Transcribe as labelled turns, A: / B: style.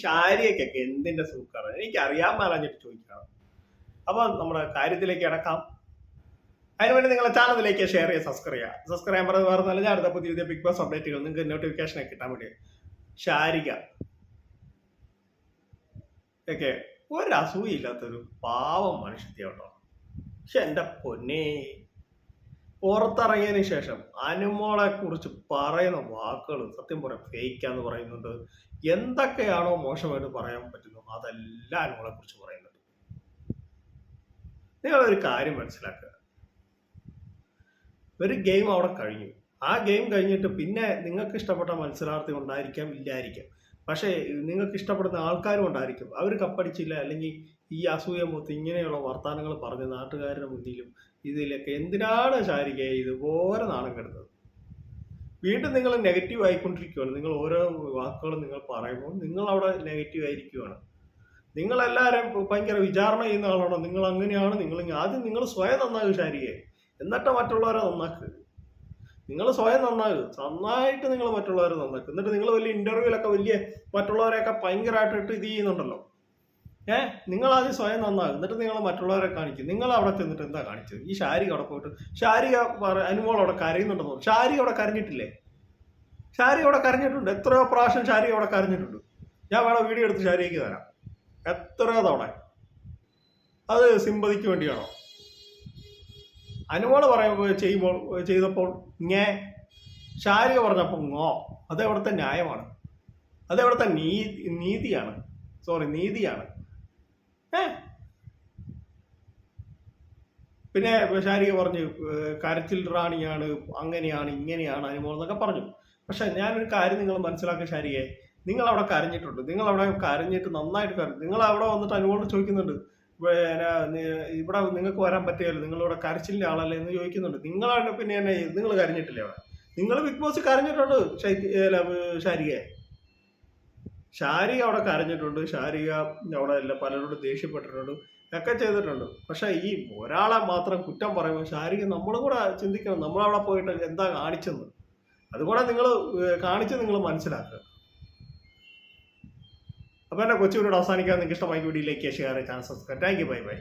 A: ശാരിയൊക്കെ എന്തിന്റെ സൂക്കാണ്? എനിക്ക് അറിയാൻ പറഞ്ഞിട്ട് ചോദിക്കണം. അപ്പൊ നമ്മുടെ കാര്യത്തിലേക്ക് അടക്കാം അതിനുവേണ്ടി നിങ്ങളെ ചാനലിലേക്ക് ഷെയർ ചെയ്യുക സബ്സ്ക്രൈബ് ചെയ്യുക. സബ്സ്ക്രൈബ് ചെയ്യാൻ പറഞ്ഞാൽ ഞാൻ അടുത്ത പുതിയ പുതിയ ബിഗ് ബോസ് അപ്ഡേറ്റുകൾ നിങ്ങൾക്ക് നോട്ടിഫിക്കേഷൻ കിട്ടാൻ വേണ്ടി ശാരിക ഒക്കെ ഒരസൂയില്ലാത്തൊരു പാവം മനുഷ്യത്തെ കേട്ടോ. പക്ഷെ എന്റെ പൊന്നേ. പുറത്തിറങ്ങിയതിന് ശേഷം അനുമോളെ കുറിച്ച് പറയുന്ന വാക്കുകൾ സത്യം പറയാം ഫേക്കാന്ന് പറയുന്നുണ്ട് എന്തൊക്കെയാണോ മോശമായിട്ട് പറയാൻ പറ്റുന്നു അതെല്ലാം അനുമോളെ കുറിച്ച് പറയുന്നുണ്ട് നിങ്ങളൊരു കാര്യം മനസ്സിലാക്കുക. ഒരു ഗെയിം അവിടെ കഴിഞ്ഞു. ആ ഗെയിം കഴിഞ്ഞിട്ട് പിന്നെ നിങ്ങൾക്ക് ഇഷ്ടപ്പെട്ട മത്സരാർത്ഥി ഉണ്ടായിരിക്കാം ഇല്ലായിരിക്കാം. പക്ഷേ നിങ്ങൾക്ക് ഇഷ്ടപ്പെടുന്ന ആൾക്കാരും ഉണ്ടായിരിക്കും. അവർ കപ്പടിച്ചില്ല അല്ലെങ്കിൽ ഈ അസൂയ മൂത്ത് ഇങ്ങനെയുള്ള വർത്തമാനങ്ങൾ പറഞ്ഞ് നാട്ടുകാരുടെ മുന്നിലും ഇതിലൊക്കെ എന്തിനാണ് ശാരിക ഇതുപോലെ നാണം കെടുന്നത്? വീണ്ടും നിങ്ങൾ നെഗറ്റീവ് ആയിക്കൊണ്ടിരിക്കുകയാണ് നിങ്ങൾ ഓരോ വാക്കുകളും നിങ്ങൾ പറയുമ്പോൾ നിങ്ങൾ അവിടെ നെഗറ്റീവ് ആയിരിക്കുകയാണ് നിങ്ങളെല്ലാവരും ഭയങ്കര വിചാരണ ചെയ്യുന്ന ആളാണോ? നിങ്ങൾ അങ്ങനെയാണ് നിങ്ങൾ ആദ്യം നിങ്ങൾ സ്വയം നന്നാക്കുക ശാരികയെ. എന്നിട്ട് മറ്റുള്ളവരെ നന്നാക്കുക നിങ്ങൾ സ്വയം നന്നാകുക നന്നായിട്ട് നിങ്ങൾ മറ്റുള്ളവരെ നന്നാക്കുക എന്നിട്ട് നിങ്ങൾ വലിയ ഇന്റർവ്യൂലൊക്കെ വലിയ മറ്റുള്ളവരെയൊക്കെ ഭയങ്കരമായിട്ടിട്ട് ഇത് ചെയ്യുന്നുണ്ടല്ലോ. ഏഹ് നിങ്ങൾ ആദ്യം സ്വയം നന്നാകും. എന്നിട്ട് നിങ്ങൾ മറ്റുള്ളവരെ കാണിക്കും. നിങ്ങൾ അവിടെ ചെന്നിട്ട് എന്താ കാണിച്ചത്? ഈ ഷാരിക അവിടെ പോയിട്ട് ഷാരിക അനുമോൾ അവിടെ കരയുന്നുണ്ടെന്ന് ഷാരിക അവിടെ കരഞ്ഞിട്ടില്ലേ? ശാരി അവിടെ കരഞ്ഞിട്ടുണ്ട്. എത്രയോ പ്രാവശ്യം ശാരി അവിടെ കരഞ്ഞിട്ടുണ്ട്. ഞാൻ വേണം വീഡിയോ എടുത്ത് ശാരിക്ക് തരാം. എത്രയോ തവണ. അത് സിമ്പതിക്ക് വേണ്ടിയാണോ? അനുമോൾ പറയുമ്പോൾ ചെയ്യുമ്പോൾ ചെയ്തപ്പോൾ ഇങ്ങേ ശാരിക പറഞ്ഞപ്പോൾ ഓ അത് എവിടുത്തെ ന്യായമാണ്. അത് എവിടുത്തെ നീ നീതിയാണ്. സോറി നീതിയാണ്. ഏ? പിന്നെ ശാരിക പറഞ്ഞു കരച്ചിൽ റാണിയാണ് അങ്ങനെയാണ് ഇങ്ങനെയാണ് അനുമോൾ എന്നൊക്കെ പറഞ്ഞു. പക്ഷെ ഞാനൊരു കാര്യം നിങ്ങൾ മനസ്സിലാക്കുക ശാരിയെ നിങ്ങൾ അവിടെ കരഞ്ഞിട്ടുണ്ട്. നിങ്ങൾ അവിടെ കരഞ്ഞിട്ട് നന്നായിട്ട് കരഞ്ഞു. നിങ്ങൾ അവിടെ വന്നിട്ട് അനുമോളോട് ചോദിക്കുന്നുണ്ട് ഇവിടെ നിങ്ങൾക്ക് വരാൻ പറ്റുകയല്ലോ. നിങ്ങളിവിടെ കരച്ചിലിന്റെ ആളല്ലേ എന്ന് ചോദിക്കുന്നുണ്ട്. നിങ്ങളാണ് പിന്നെ എന്നെ നിങ്ങൾ കരഞ്ഞിട്ടില്ലേ അവിടെ? നിങ്ങൾ ബിഗ് ബോസ് കരഞ്ഞിട്ടുണ്ട് ശാരിക ഷാരിക അവിടെ കരഞ്ഞിട്ടുണ്ട് ശാരിക അവിടെ എല്ലാ പലരോടും ദേഷ്യപ്പെട്ടിട്ടുണ്ട് ഒക്കെ ചെയ്തിട്ടുണ്ട്. പക്ഷെ ഈ ഒരാളെ മാത്രം കുറ്റം പറയുമ്പോൾ ശാരിക നമ്മളും കൂടെ ചിന്തിക്കണം നമ്മളവിടെ പോയിട്ട് എന്താ കാണിച്ചെന്ന്. അതുകൂടെ നിങ്ങൾ കാണിച്ച് നിങ്ങൾ മനസ്സിലാക്കുക. അപ്പോൾ എന്റെ കൊച്ചുകൂടെ അവസാനിക്കാൻ നിങ്ങൾക്ക് ഇഷ്ടമായി വീഡിയോയിലേക്ക് share channel subscribe thank you bye bye